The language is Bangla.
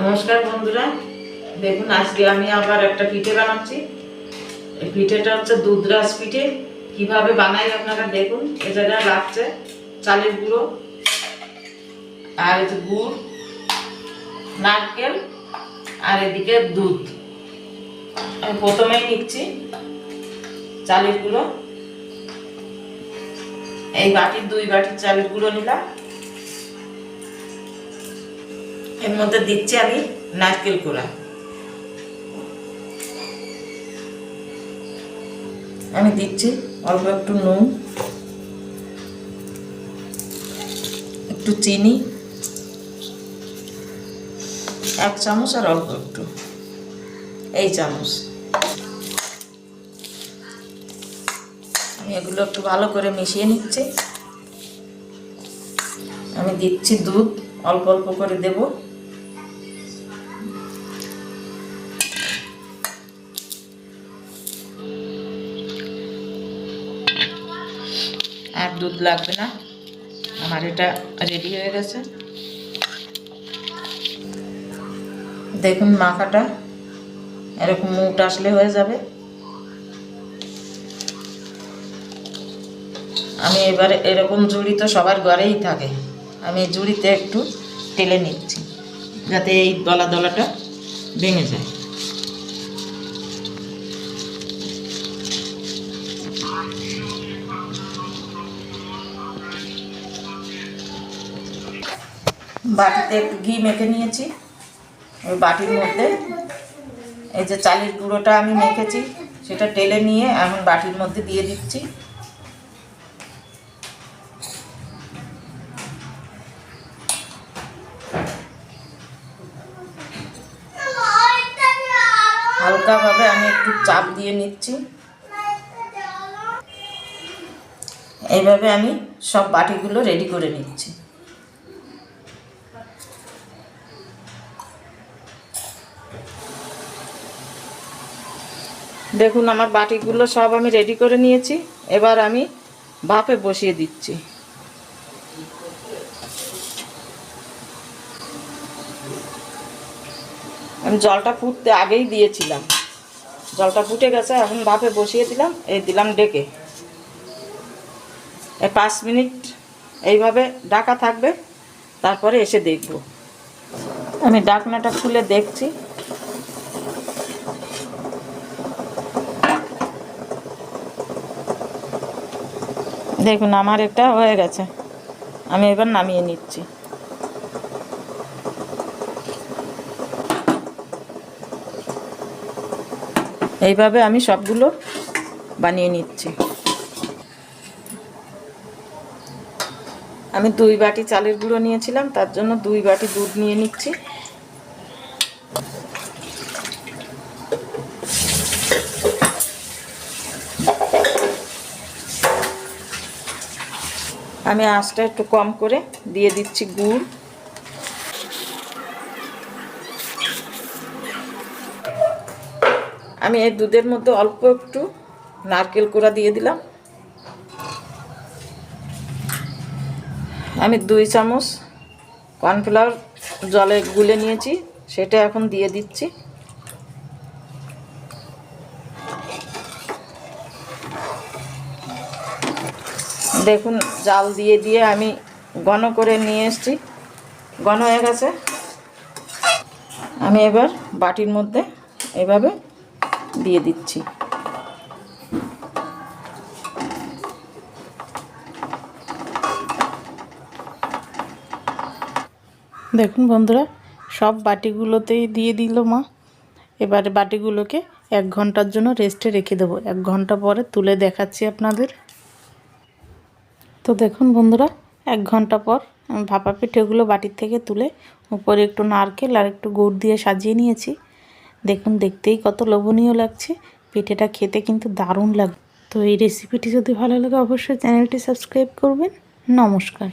নমস্কার বন্ধুরা। দেখুন, আজকে আমি আবার একটা পিঠে বানাচ্ছি। এই পিঠেটা হচ্ছে দুধরাজ পিঠে। কীভাবে বানাই আপনারা দেখুন। এটা লাগছে চালের গুঁড়ো আর যে গুড়, নারকেল আর এদিকে দুধ। আমি প্রথমেই নিচ্ছি চালের গুঁড়ো। এই বাটির দুই বাটির চালের গুঁড়ো নিলাম। এর মধ্যে দিচ্ছি আমি নারকেল কোড়া। আমি দিচ্ছি অল্প একটু নুন, একটু চিনি, এক চামচ আর অল্প একটু, এই চামচ। আমি এগুলো একটু ভালো করে মিশিয়ে নিচ্ছি। আমি দিচ্ছি দুধ, অল্প অল্প করে দেবো। আর দুধ লাগবে না। আমার এটা রেডি হয়ে গেছে। দেখুন মাখাটা, এরকম মুট আসলে হয়ে যাবে। আমি এবারে এরকম জুড়ি তো সবার ঘরেই থাকে। আমি জুড়িতে একটু টেলে নিচ্ছি, যাতে এই দলা দলাটা ভেঙে যায়। বাটিতে একটু ঘি মেখে নিয়েছি। ওই বাটির মধ্যে এই যে চালের গুঁড়োটা আমি মেখেছি, সেটা টেলে নিয়ে এখন বাটির মধ্যে দিয়ে দিচ্ছি। হালকাভাবে আমি একটু চাপ দিয়ে নিচ্ছি। এইভাবে আমি সব বাটিগুলো রেডি করে নিচ্ছি। দেখুন, আমার বাটিগুলো সব আমি রেডি করে নিয়েছি। এবার আমি ভাপে বসিয়ে দিচ্ছি। আমি জলটা ফুটতে আগেই দিয়েছিলাম। জলটা ফুটে গেছে, এখন ভাপে বসিয়ে দিলাম, এই দিলাম ডেকে। এই পাঁচ মিনিট এইভাবে ডাকা থাকবে, তারপরে এসে দেখব। আমি ডাকনাটা খুলে দেখছি। দেখুন, আমার একটা হয়ে গেছে। আমি এবার নামিয়ে নিচ্ছি। এইভাবে আমি সবগুলো বানিয়ে নিচ্ছি। আমি দুই বাটি চালের গুঁড়ো নিয়েছিলাম, তার জন্য দুই বাটি দুধ নিয়ে নিচ্ছি। আমি আঁচটা একটু কম করে দিয়ে দিচ্ছি গুড়। আমি এই দুধের মধ্যে অল্প একটু নারকেল কোড়া দিয়ে দিলাম। আমি দুই চামচ কর্নফ্লাওয়ার জলে গুলে নিয়েছি, সেটা এখন দিয়ে দিচ্ছি। দেখুন, জাল দিয়ে দিয়ে আমি ঘন করে নিয়ে এসেছি। ঘন হয়ে গেছে। আমি এবার বাটির মধ্যে এভাবে দিয়ে দিচ্ছি। দেখুন বন্ধুরা, সব বাটিগুলোতেই দিয়ে দিল মা। এবারে বাটিগুলোকে এক ঘণ্টার জন্য রেস্টে রেখে দেবো। এক ঘণ্টা পরে তুলে দেখাচ্ছি আপনাদের। তো দেখুন বন্ধুরা, এক ঘণ্টা পর ভাপা পিঠেগুলো বাটির থেকে তুলে উপরে একটু নারকেল আর একটু গুড় দিয়ে সাজিয়ে নিয়েছি। দেখুন, দেখতেই কত লোভনীয় লাগছে। পিঠেটা খেতে কিন্তু দারুণ লাগে তো এই রেসিপিটি যদি ভালো লাগে, অবশ্যই চ্যানেলটি সাবস্ক্রাইব করবেন। নমস্কার।